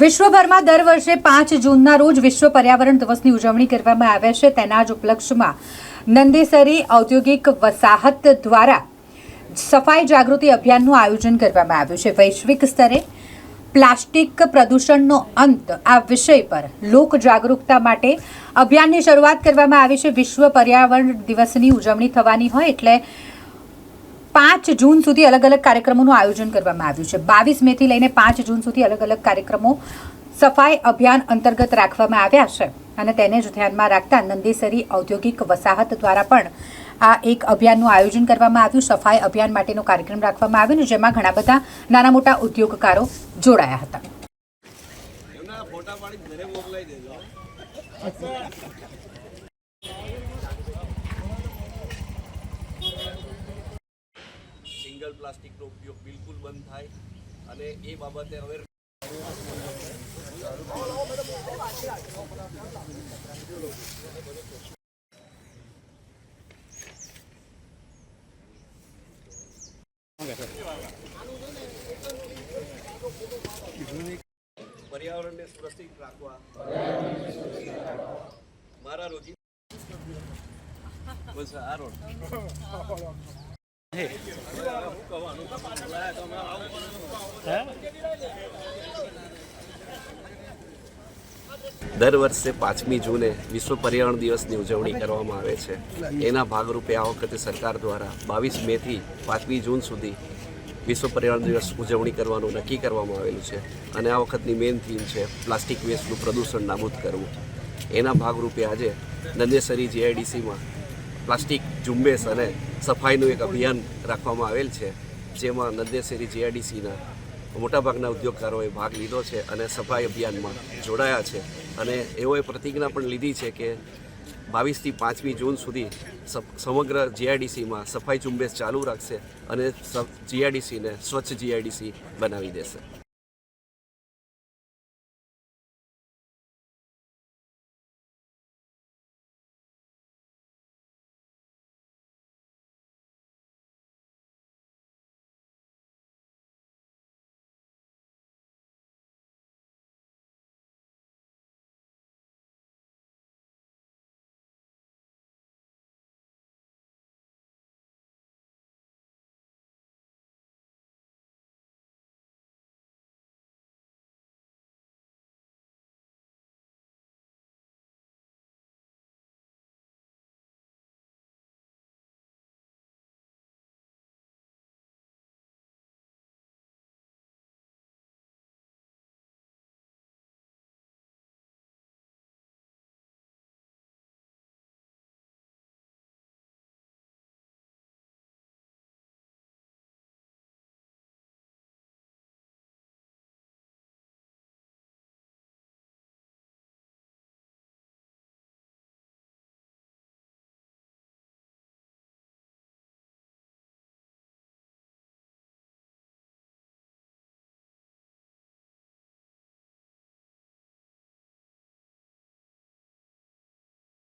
વિશ્વભરમાં દર વર્ષે પાંચ જૂનના રોજ વિશ્વ પર્યાવરણ દિવસની ઉજવણી કરવામાં આવે છે. તેના જ ઉપલક્ષમાં નંદેસરી ઔદ્યોગિક વસાહત દ્વારા સફાઈ જાગૃતિ અભિયાનનું આયોજન કરવામાં આવ્યું છે. વૈશ્વિક સ્તરે પ્લાસ્ટિક પ્રદૂષણનો અંત આ વિષય પર લોક જાગરૂકતા માટે અભિયાનની શરૂઆત કરવામાં આવી છે. વિશ્વ પર્યાવરણ દિવસની ઉજવણી થવાની હોય એટલે પાંચ જૂન સુધી અલગ અલગ કાર્યક્રમોનું આયોજન કરવામાં આવ્યું છે. બાવીસ મેથી લઈને પાંચ જૂન સુધી અલગ અલગ કાર્યક્રમો સફાઈ અભિયાન અંતર્ગત રાખવામાં આવ્યા છે અને તેને જ ધ્યાનમાં રાખતા નંદેસરી ઔદ્યોગિક વસાહત દ્વારા પણ આ એક અભિયાનનું આયોજન કરવામાં આવ્યું. સફાઈ અભિયાન માટેનો કાર્યક્રમ રાખવામાં આવ્યો જેમાં ઘણા બધા નાના મોટા ઉદ્યોગકારો જોડાયા હતા. ફોટા પાડી ઘરે મોકલાઈ દેજો સિંગલ પ્લાસ્ટિકનો ઉપયોગ બિલકુલ બંધ થાય અને એ બાબતે અવેર પર્યાવરણને સુરક્ષિત રાખવા. મારા રોજી બસ આ રોડ. દર વર્ષે પાંચમી જૂને વિશ્વ પર્યાવરણ દિવસની ઉજવણી કરવામાં આવે છે. એના ભાગરૂપે આ વખતે સરકાર દ્વારા બાવીસ મેથી પાંચમી જૂન સુધી વિશ્વ પર્યાવરણ દિવસ ઉજવણી કરવાનું નક્કી કરવામાં આવેલું છે અને આ વખતની મેઇન થીમ છે પ્લાસ્ટિક વેસ્ટનું પ્રદૂષણ નાબૂદ કરવું. એના ભાગરૂપે આજે નંદેસરી જીઆઈડીસીમાં પ્લાસ્ટિક ઝુંબેશ અને સફાઈનું એક અભિયાન રાખવામાં આવેલ છે, જેમાં નંદેસરી જીઆઈડીસીના મોટાભાગના ઉદ્યોગકારોએ ભાગ લીધો છે અને સફાઈ અભિયાનમાં જોડાયા છે. અને એઓએ પ્રતિજ્ઞા પણ લીધી છે કે બાવીસથી પાંચમી જૂન સુધી સમગ્ર જીઆઈડીસીમાં સફાઈ ઝુંબેશ ચાલુ રાખશે અને જીઆઈડીસીને સ્વચ્છ જીઆઈડીસી બનાવી દેશે.